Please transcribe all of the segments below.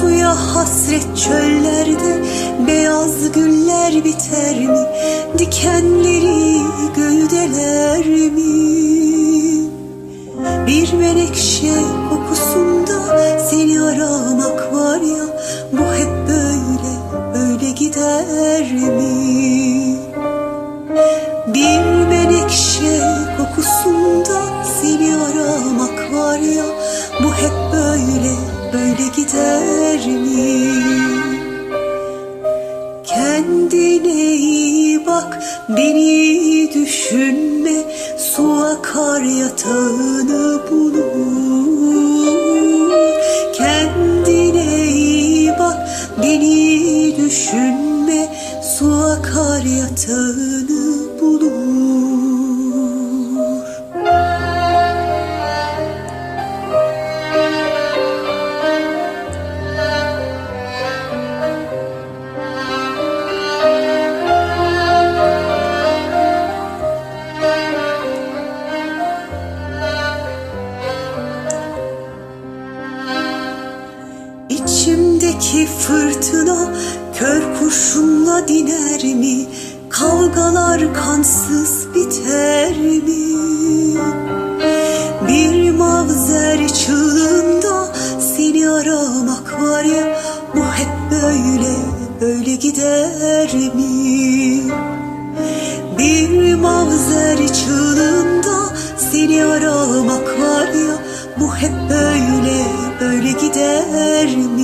Suya hasret çöllerde beyaz güller biter mi? Dikenleri gövdeler mi? Bir menekşe kokusunda seni aramak var ya Bu hep böyle böyle gider mi? Bir menekşe kokusunda seni aramak var ya Bu hep mi? Kendine iyi bak beni düşünme Su akar yatağını bulur İçimdeki fırtına kör kurşunla diner mi? Kavgalar kansız biter mi? Bir mavzer çığlığında seni aramak var ya Bu hep böyle böyle gider mi? Bir mavzer çığlığında seni aramak var ya Bu hep böyle böyle gider mi?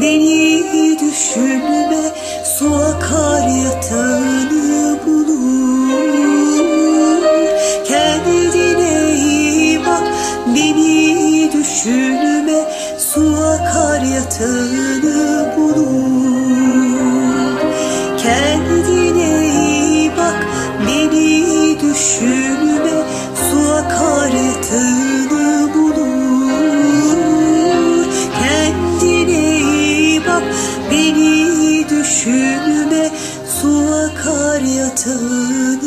beni düşünme beni düşünme Su akar yatağını bulur